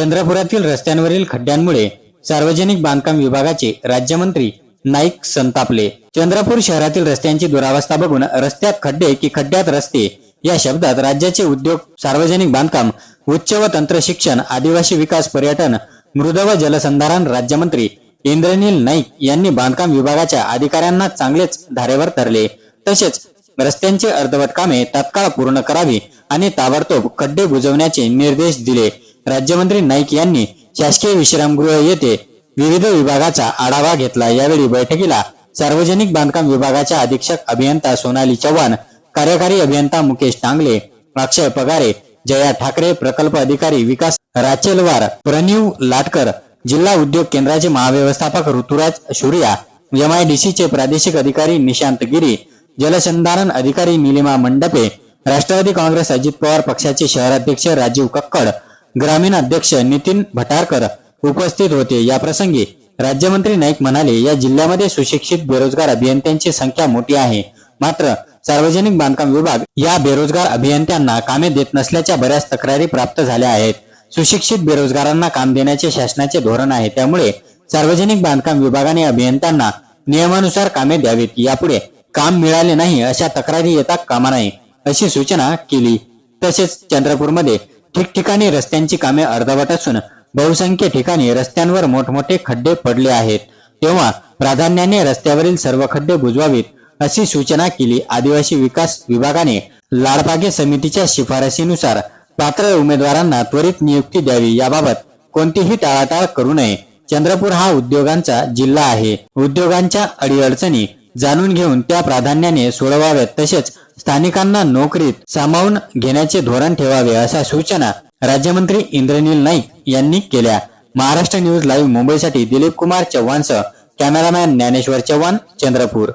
चंद्रपुरातील रस्त्यांवरील खड्ड्यांमुळे सार्वजनिक बांधकाम विभागाचे राज्यमंत्री नाईक संतापले. चंद्रपूर शहरातील रस्त्यांची दुरावस्था बघून रस्त्यात खड्डे की खड्ड्यात रस्ते या शब्दात राज्याचे उद्योग सार्वजनिक बांधकाम उच्च व तंत्र शिक्षण आदिवासी विकास पर्यटन मृद व जलसंधारण राज्यमंत्री इंद्रनील नाईक यांनी बांधकाम विभागाच्या अधिकाऱ्यांना चांगलेच धारेवर धरले. तसेच रस्त्यांचे अर्धवट कामे तात्काळ पूर्ण करावी आणि ताबडतोब खड्डे बुजवण्याचे निर्देश दिले. राज्यमंत्री नाईक यांनी शासकीय विश्रामगृह येथे विविध विभागाचा आढावा घेतला. यावेळी बैठकीला सार्वजनिक बांधकाम विभागाच्या अधीक्षक अभियंता सोनाली चव्हाण कार्यकारी अभियंता मुकेश टांगले अक्षय पगारे जया ठाकरे प्रकल्प अधिकारी विकास राचेलवार प्रणीव लाटकर जिल्हा उद्योग केंद्राचे महाव्यवस्थापक ऋतुराज शुर्या एमआयडीसीचे प्रादेशिक अधिकारी निशांत गिरी जलसंधारण अधिकारी निलिमा मंडपे राष्ट्रवादी काँग्रेस अजित पवार पक्षाचे शहराध्यक्ष राजीव कक्कड ग्रामीण अध्यक्ष नितीन भटारकर उपस्थित होते. या प्रसंगी राज्यमंत्री नाईक म्हणाले या जिल्ह्यामध्ये सुशिक्षित बेरोजगार अभियंत्यांची संख्या मोठी आहे. मात्र सार्वजनिक बांधकाम विभाग या बेरोजगार अभियंत्यांना कामे देत नसल्याच्या बऱ्याच तक्रारी प्राप्त झाल्या आहेत. सुशिक्षित बेरोजगारांना काम देण्याचे शासनाचे धोरण आहे. त्यामुळे सार्वजनिक बांधकाम विभागाने अभियंत्यांना नियमानुसार कामे द्यावीत. यापुढे काम मिळाले नाही अशा तक्रारी येता कामा नाही अशी सूचना केली. तसेच चंद्रपूरमध्ये ठिकठिकाणी रस्त्यांची कामे अर्धवट असून बहुसंख्य ठिकाणी रस्त्यांवर मोठमोठे खड्डे पडले आहेत. तेव्हा प्राधान्याने रस्त्यावरील सर्व खड्डे बुजवावीत अशी सूचना केली आदिवासी विकास विभागाने. लाडबागे समितीच्या शिफारसीनुसार पात्र उमेदवारांना त्वरित नियुक्ती द्यावी याबाबत कोणतीही टाळाटाळ करू नये. चंद्रपूर हा उद्योगांचा जिल्हा आहे. उद्योगांच्या अडीअडचणी जाणून घेऊन त्या प्राधान्याने सोडवाव्यात तसेच स्थानिकांना नोकरीत सामावून घेण्याचे धोरण ठेवावे अशा सूचना राज्यमंत्री इंद्रनील नाईक यांनी केल्या. महाराष्ट्र न्यूज लाईव्ह मुंबईसाठी दिलीप कुमार चव्हाणसह कॅमेरामॅन ज्ञानेश्वर चव्हाण चंद्रपूर.